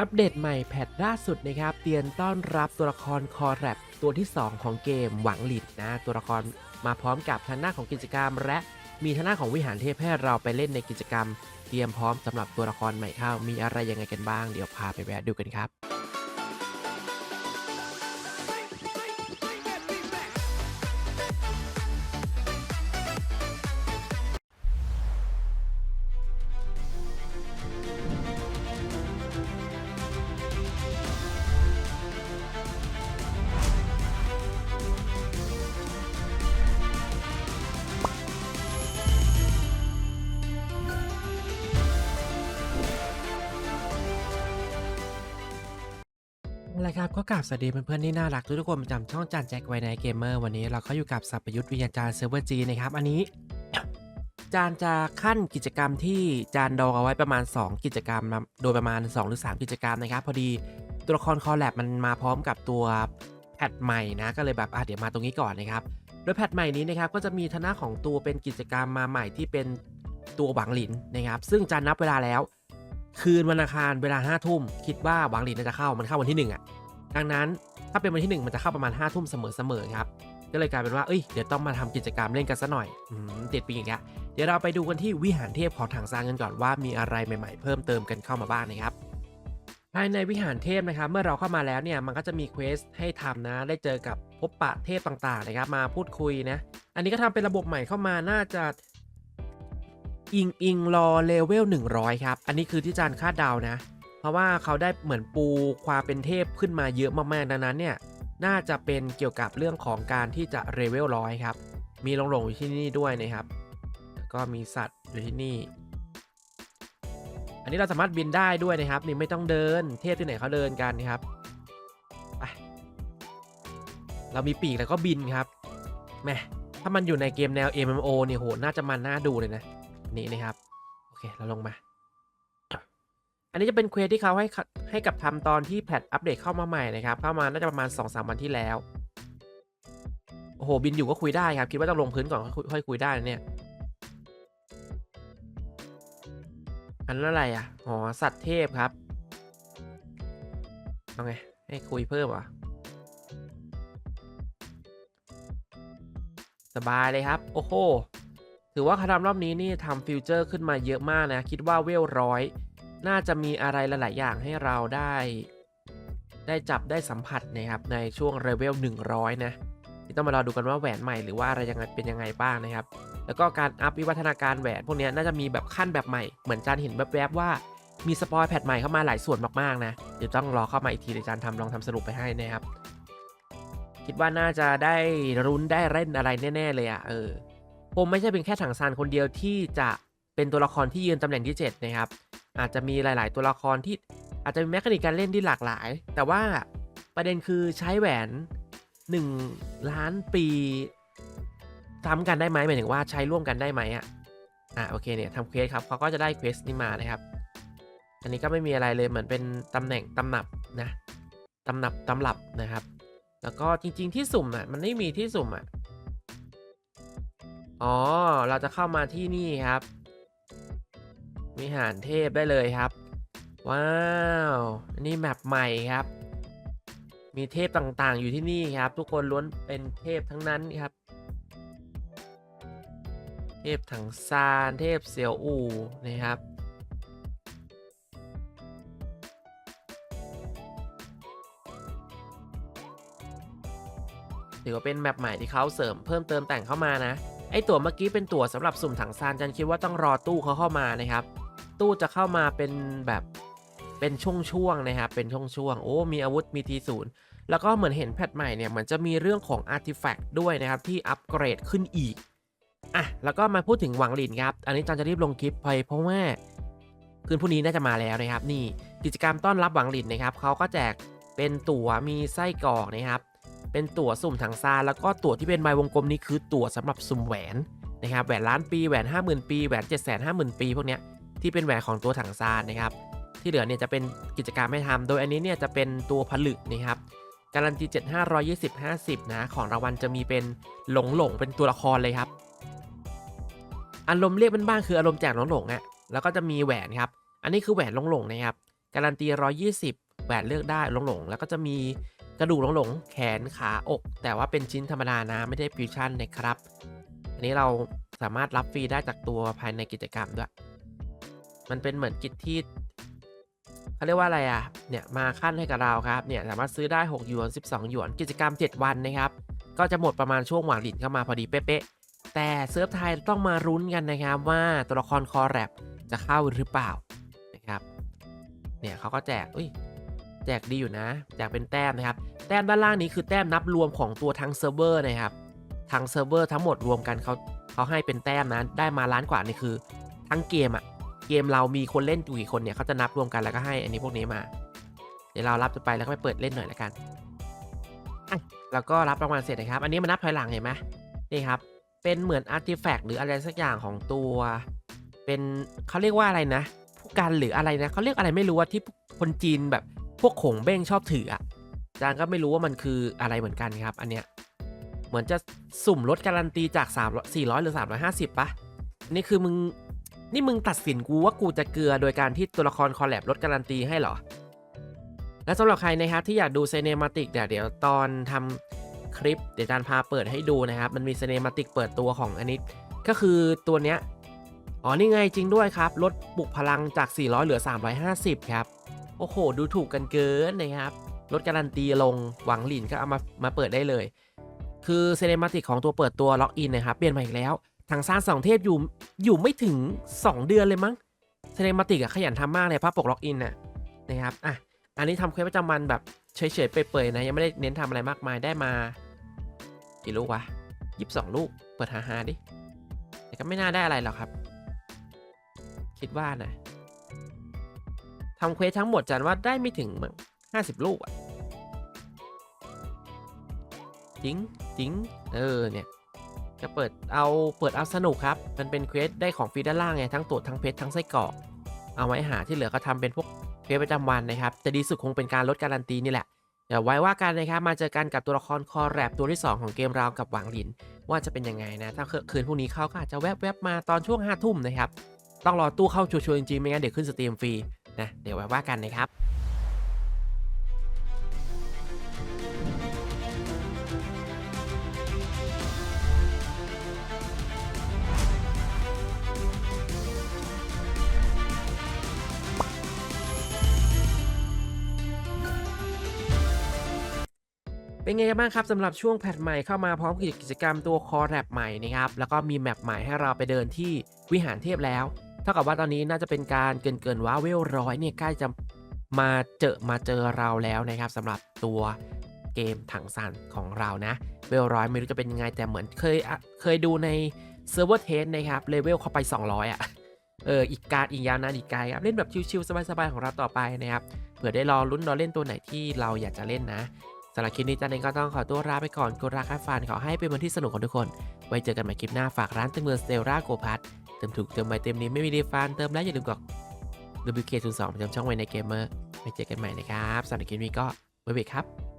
อัปเดตใหม่แพทล่าสุดนะครับ เตรียมต้อนรับตัวละครคอแรปตัวที่ 2 ของเกมหวังหลินนะ ตัวละครมาพร้อมกับทางหน้าของกิจกรรม และมีทางหน้าของวิหารเทพให้เราไปเล่นในกิจกรรม เตรียมพร้อมสำหรับตัวละครใหม่เข้ามีอะไรยังไงกันบ้าง เดี๋ยวพาไปแวะดูกันครับ ละครับก็กราบสวัสดีเพื่อนๆที่น่ารักทุกคนประจำช่องจานแจ็คไวไนเกมเมอร์วันนี้เราก็อยู่กับสัพยุทธวิญญาจารย์เซิร์ฟเวอร์จีนะครับอันนี้จานจะขั้นกิจกรรมที่จานดองเอาไว้ประมาณ 2 กิจกรรมโดยประมาณ 2 หรือ 3 กิจกรรมนะครับ พอดีตัวละครคอแลบมันมาพร้อมกับตัวแพทใหม่นะก็เลยแบบอะเดี๋ยวมาตรงนี้ก่อนนะครับโดยแพทใหม่นี้นะครับก็จะมีทนาของตัวเป็นกิจกรรมมาใหม่ที่เป็นตัวหวังหลินนะครับ ซึ่งจานนับเวลาแล้วคืนวันอังคารเวลาห้าทุ่มคิดว่าหวังหลินน่าจะเข้ามันเข้าวันที่หนึ่งอะ ดังนั้นถ้าเป็นวันที่ 1 มันจะเข้าประมาณ5้าทุ่มเสมอๆครับ ก็เลยกลายเป็นว่า เอ้ย เดี๋ยวต้องมาทำกิจกรรมเล่นกันซะหน่อยอืมติดปีอย่างเงี้ย เดี๋ยวเราไปดูกันที่วิหารเทพของถังซานกันก่อนว่ามีอะไรใหม่ๆ เพิ่มเติมกันเข้ามาบ้างนะครับ ภายในวิหารเทพนะครับ เมื่อเราเข้ามาแล้วเนี่ย มันก็จะมีเควสให้ทำนะ ได้เจอกับพบปะเทพต่างๆนะครับ มาพูดคุยนะ อันนี้ก็ทำเป็นระบบใหม่เข้ามา น่าจะอิงอิงรอเลเวล100 ครับ อันนี้คือที่จานคาดเดานะ เพราะว่าเขาได้เหมือนปูความเป็นเทพขึ้นมาเยอะมากๆดังนั้นเนี่ยน่าจะเป็นเกี่ยวกับเรื่องของการที่จะเลเวลร้อยครับ มีลงหลงอยู่ที่นี่ด้วยนะครับ แล้วก็มีสัตว์อยู่ที่นี่ อันนี้เราสามารถบินได้ด้วยนะครับ นี่ไม่ต้องเดิน เทพที่ไหนเขาเดินกันนะครับไปเรามีปีกแล้วก็บินครับแม่ถ้ามันอยู่ในเกมแนว MMO เนี่ยโห น่าจะมันน่าดูเลยนะ นี่นะครับ โอเค เราลงมา อันนี้จะเป็นเควสที่เขาให้ให้กับทำตอนที่แพทอัปเดตเข้ามาใหม่นะครับ เข้ามาน่าจะประมาณ 2-3 วันที่แล้ว โอ้โห บินอยู่ก็คุยได้ครับ คิดว่าต้องลงพื้นก่อนค่อยค่อยคุยได้เนี่ย อันนั้นอะไรอะอ๋อสัตว์เทพครับเอาไง ให้คุยเพิ่มอะสบายเลยครับ โอ้โห ถือว่าคาทำรอบนี้นี่ทำฟิวเจอร์ขึ้นมาเยอะมากนะ คิดว่าเวลร้อย น่าจะมีอะไรหลาย ๆ อย่างให้เราได้ ได้จับได้สัมผัสนะครับในช่วงเลเวล100 นะที่ต้องมารอดูกันว่าแหวนใหม่หรือว่าอะไรยังไงเป็นยังไงบ้างนะครับ แล้วก็การอัพวิวัฒนาการแหวนพวกนี้น่าจะมีแบบขั้นแบบใหม่ เหมือนจานเห็นแวบๆว่ามีสปอยแพทใหม่เข้ามาหลายส่วนมากๆนะเดี๋ยวต้องรอเข้ามาอีกทีในจานทำลองทำสรุปไปให้นะครับ คิดว่าน่าจะได้รุ้นได้เล่นอะไรแน่ ๆ เลยอะ่ะเออผมไม่ใช่เป็นแค่ถังซานคนเดียวที่จะเป็นตัวละครที่ยืนตำแหน่งที่7นะครับ อาจจะมีหลาย ๆ ตัวละครที่อาจจะมีแมคานิกการเล่นที่หลากหลาย แต่ว่าประเด็นคือใช้แหวน 1 ล้านปีทำกันได้ไหมหมายถึงว่าใช้ร่วมกันได้ไหมอะอะโอเคเนี่ยทำเควสครับเขาก็จะได้เควสนี้มานะครับ อันนี้ก็ไม่มีอะไรเลยเหมือนเป็นตำแหน่งตำหนับนะตำหนับตำหลับนะครับ แล้วก็จริง ๆ ที่สุ่มอะมันไม่มีที่สุ่มอะอ๋อ เราจะเข้ามาที่นี่ครับ วิหารเทพได้เลยครับ ว้าว นี่แมปใหม่ครับ มีเทพต่างๆ อยู่ที่นี่ครับ ทุกคนล้วนเป็นเทพทั้งนั้นครับ เทพถังซานเทพเสี่ยวอู่นะครับถือว่าเป็นแมปใหม่ที่เขาเสริมเพิ่มเติมแต่งเข้ามานะ ไอตั๋วเมื่อกี้เป็นตั๋วสำหรับสุ่มถังซานจันคิดว่าต้องรอตู้เขาเข้ามานะครับ ตู้จะเข้ามาเป็นแบบเป็นช่วงๆนะครับ เป็นช่วงๆ โอ้ มีอาวุธ มีทีศูนย์แล้วก็เหมือนเห็นแพทใหม่เนี่ยเหมือนจะมีเรื่องของอาร์ติแฟกต์ด้วยนะครับ ที่อัปเกรดขึ้นอีก อะ แล้วก็มาพูดถึงหวังหลินครับ อันนี้จันจะรีบลงคลิปไปเพราะว่าคืนพรุ่งนี้น่าจะมาแล้วนะครับ นี่กิจกรรมต้อนรับหวังหลินนะครับเขาก็แจกเป็นตั๋วมีไส้กรอกนะครับ เป็นตั๋วสุ่มถังซานแล้วก็ตั๋วที่เป็นใบวงกลมนี้คือตั๋วสำหรับสุ่มแหวนนะครับแหวนล้านปีแหวน 50,000 ปีแหวน7 5 0 0 0 0 ปีพวกเนี้ย ที่เป็นแหวนของตัวถังซานนะครับ ที่เหลือเนี่ยจะเป็นกิจกรรมให้ทำโดยอันนี้เนี่ยจะเป็นตัวผลึกนะครับการันตี7 520 50 นะ ของรางวัลจะมีเป็นหลงหลงเป็นตัวละครเลยครับ อารมณ์เรียกบ้านๆคืออารมณ์แจกหลงหลงอะ่ะแล้วก็จะมีแหวนครับ อันนี้คือแหวนหลงหลงนะครับ การันตี 120 แหวนเลือกได้หลงๆแล้วก็จะมีกระดูกหลงๆแขนขาอก แต่ว่าเป็นชิ้นธรรมดานะไม่ได้ฟิวชั่นนะครับ อันนี้เราสามารถรับฟรีได้จากตัวภายในกิจกรรมด้วย มันเป็นเหมือนกิจที่เขาเรียกว่าอะไรอะ เนี่ยมาขั้นให้กับเราครับ เนี่ยสามารถซื้อได้6หยวน 12 หยวน กิจกรรม 7 วันนะครับ ก็จะหมดประมาณช่วงหวานหลินเข้ามาพอดีเป๊ะๆ แต่เซิร์ฟไทยต้องมารุ้นกันนะครับว่าตัวละครคอแรปจะเข้าหรือเปล่านะครับ เนี่ยเขาก็แจกอุ้ยแจกดีอยู่นะ แจกเป็นแต้มนะครับ แต้มด้านล่างนี้คือแต้มนับรวมของตัวทั้งเซิร์ฟเวอร์นะครับ ทั้งเซิร์ฟเวอร์ทั้งหมดรวมกันเขาเขาให้เป็นแต้มนะ ได้มาล้านกว่านี่คือ ทั้งเกมอะ เกมเรามีคนเล่นอยู่กี่คนเนี่ยเขาจะนับรวมกันแล้วก็ให้อันนี้พวกนี้มา เดี๋ยวเรารับจะไปแล้วก็ไปเปิดเล่นหน่อยละกันอะแล้วก็รับรางวัลเสร็จนะครับ อันนี้มันนับถอยหลังเห็นไหมนี่ครับ เป็นเหมือนอาร์ติแฟกต์หรืออะไรสักอย่างของตัว เป็นเขาเรียกว่าอะไรนะผู้กันหรืออะไรนะเขาเรียกอะไรไม่รู้ว่าที่คนจีนแบบพวกขงเบ้งชอบถืออะอาจารย์ก็ไม่รู้ว่ามันคืออะไรเหมือนกันครับ อันเนี้ยเหมือนจะสุ่มลดการันตีจาก3 400 หรือ 350ปะนี่คือมึง นี่มึงตัดสินกูว่ากูจะเกลือโดยการที่ตัวละครคอลแลบลดการันตีให้เหรอ และสำหรับใครนะครับที่อยากดูเซเนมาติกเดี๋ยวเดี๋ยวตอนทำคลิปเดี๋ยวอาจารย์พาเปิดให้ดูนะครับ มันมีเซเนมาติกเปิดตัวของอันนี้ก็คือตัวเนี้ยอ๋อนี่ไงจริงด้วยครับลดปลุกพลังจาก 400 เหลือ 350 ครับ โอ้โห ดูถูกกันเกินนะครับลดการันตีลงหวังหลินก็เอามามาเปิดได้เลย คือเซเลมาติกของตัวเปิดตัวล็อกอินนะครับเปลี่ยนมาอีกแล้ว ทางซานสองเทพอยู่อยู่ไม่ถึง 2 เดือนเลยมั้งเซเลมาติกอะขยันทำมากเลยภาพปกล็อกอินน่ะนะครับอะอันนี้ทำเควสประจำวันแบบเฉยๆเปื่อยๆนะยังไม่ได้เน้นทำอะไรมากมายได้มากี่ลูกวะยี่สิบสองลูกเปิดหาหาดิแต่ก็ไม่น่าได้อะไรหรอกครับ คิดว่านะทำเควสทั้งหมดจันว่าได้ไม่ถึงมั้งห้าสิบลูกอะจริงจริงเออเนี่ย จะเปิดเอาเปิดเอาสนุกครับ มันเป็นเควสได้ของฟรีด้านล่างไงทั้งตัวทั้งเพชรทั้งไส้กรอกเอาไว้หาที่เหลือก็ทำเป็นพวกเควสประจำวันนะครับ แต่ดีสุดคงเป็นการลดการันตีนี่แหละเดี๋ยวไว้ว่ากันนะครับมาเจอกันกับตัวละครคอแรปตัวที่ 2 ของเกมราวกับหวังหลิน ว่าจะเป็นยังไงนะ ถ้าคืนพรุ่งนี้เขาก็อาจจะแวบๆมาตอนช่วง5้าทุ่มนะครับ ต้องรอตู้เข้าชัวร์ๆจริงๆไม่งั้นเดี๋ยวขึ้นสตรีมฟรีนะเดี๋ยวไว้ว่ากันนะครับ เป็นไงกันบ้างครับสำหรับช่วงแพทใหม่เข้ามาพร้อมกับกิจกรรมตัวคอแรปใหม่นะครับ แล้วก็มีแมปใหม่ให้เราไปเดินที่วิหารเทพแล้ว เท่ากับว่าตอนนี้น่าจะเป็นการเกินเกินว่าเวลร้อยเนี่ยใกล้จะมาเจอมาเจอเราแล้วนะครับสำหรับตัวเกมถังซานของเรานะ เวลร้อยไม่รู้จะเป็นยังไงแต่เหมือนเคยเคยดูในเซิร์ฟเวอร์เทสนะครับเลเวลเข้าไป 200 อะเอออีกการอีกยาวนานอีกไกลครับเล่นแบบชิวๆสบายๆของเราต่อไปนะครับเผื่อได้รอลุ้นรอเล่นตัวไหนที่เราอยากจะเล่นนะำหรับคลิปนี้จันเองก็ต้องขอตัวลาไปก่อนกูรักแค่ฟันขอให้เป็นวันที่สนุกของทุกคน ไว้เจอกันใหม่คลิปหน้าฝากร้านเติมเงินสเตลล่าโกพัทเติมถูกเติมใหม่เติมนี้ไม่มีดีฟันเติมแล้วอย่าลืมกด WK02 ประจำช่องไว้ในเกมเมอร์ไว้เจอกันใหม่นะครับสำหรับคลิปนี้ก็บ๊ายบายครับ